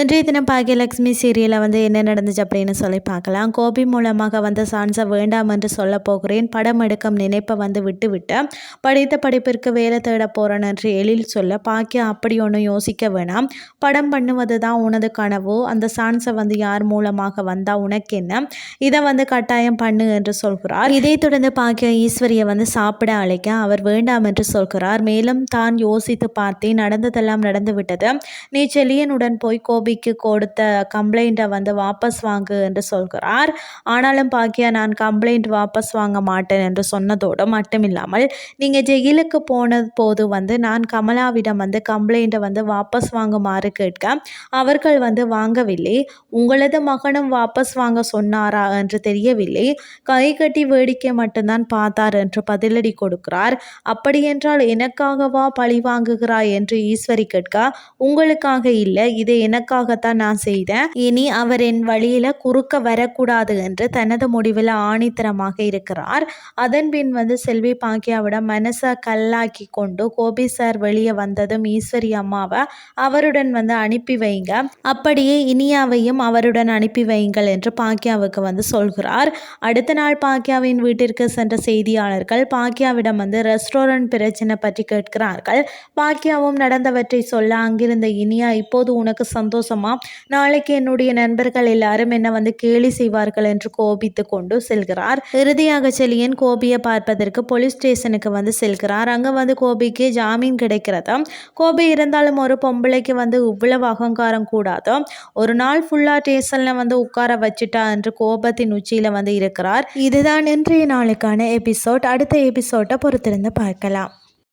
இன்றைய தினம் பாக்கியலட்சுமி சீரியலில் வந்து என்ன நடந்துச்சு அப்படின்னு சொல்லி பார்க்கலாம். கோபி மூலமாக வந்த சான்ஸை வேண்டாம் என்று சொல்ல போகிறேன். படம் எடுக்கும் நினைப்பை வந்து விட்டுவிட்டு படித்த படிப்பிற்கு வேலை தேட போகிறேன் என்று எழில் சொல்ல பாக்கியா அப்படி ஒன்றும் யோசிக்க வேணாம். படம் பண்ணுவது தான் உனது கனவு? அந்த சான்ஸை வந்து யார் மூலமாக வந்தால் உனக்கு என்ன? இதை வந்து கட்டாயம் பண்ணு என்று சொல்கிறார். இதை தொடர்ந்து பாக்கியா ஈஸ்வரியை வந்து சாப்பிட அழைக்க அவர் வேண்டாம் என்று சொல்கிறார். மேலும் தான் யோசித்து பார்த்தேன். நடந்ததெல்லாம் நடந்துவிட்டது. நீ செலியனுடன் போய் கோ கோபிக்கு கொடுத்த கம்ப்ளைண்ட்டை வந்து வாபஸ் வாங்கு என்று சொல்கிறார். ஆனாலும் பாக்கியா நான் கம்ப்ளைண்ட் வாபஸ் வாங்க மாட்டேன் என்று சொன்னதோடு மட்டுமில்லாமல் நீங்கள் ஜெயிலுக்கு போன போது வந்து நான் கமலாவிடம் வந்து கம்ப்ளைண்ட்டை வந்து வாபஸ் வாங்குமாறு கேட்க அவர்கள் வந்து வாங்கவில்லை. உங்களது மகனும் வாபஸ் வாங்க சொன்னாரா என்று தெரியவில்லை. கை கட்டி வேடிக்கை மட்டும்தான் பார்த்தார் என்று பதிலடி கொடுக்கிறார். அப்படியென்றால் எனக்காகவா பழி வாங்குகிறாய் என்று ஈஸ்வரி கேட்க உங்களுக்காக இல்லை இதை எனக்கு உங்களுக்காகத்தான் நான் செய்தேன். இனி அவர் என் வழியில் குறுக்க வரக்கூடாது என்று தனது முடிவில் ஆணித்தரமாக இருக்கிறார். அதன் பின் வந்து செல்வி பாக்கியாவிடம் மனசை கல்லாக்கி கொண்டு கோபி சார் வெளியே வந்ததும் ஈஸ்வரி அம்மாவை அவருடன் வந்து அனுப்பி வைங்க. அப்படியே இனியாவையும் அவருடன் அனுப்பி வைங்கள் என்று பாக்கியாவுக்கு வந்து சொல்கிறார். அடுத்த நாள் பாக்கியாவின் வீட்டிற்கு சென்ற செய்தியாளர்கள் பாக்கியாவிடம் வந்து ரெஸ்டாரண்ட் பிரச்சனை பற்றி கேட்கிறார்கள். பாக்கியாவும் நடந்தவற்றை சொல்ல அங்கிருந்த இனியா இப்போது உனக்கு சந்தோஷம் சந்தோஷமா நாளைக்கு என்னுடைய நண்பர்கள் எல்லாரும் என்ன வந்து கேலி செய்வார்கள் என்று கோபித்து கொண்டு செல்கிறார். இறுதியாக செலியன் கோபியை பார்ப்பதற்கு போலீஸ் ஸ்டேஷனுக்கு வந்து செல்கிறார். அங்கே வந்து கோபிக்கு ஜாமீன் கிடைக்கிறதா? கோபி இருந்தாலும் ஒரு பொம்பளைக்கு வந்து இவ்வளவு அகங்காரம் கூடாது? ஒரு நாள் ஃபுல்லாக ஸ்டேஷனில் வந்து உட்கார வச்சுட்டா என்று கோபத்தின் உச்சியில் வந்து இருக்கிறார். இதுதான் இன்றைய நாளுக்கான எபிசோட் அடுத்த எபிசோட்டை பொறுத்திருந்து பார்க்கலாம்.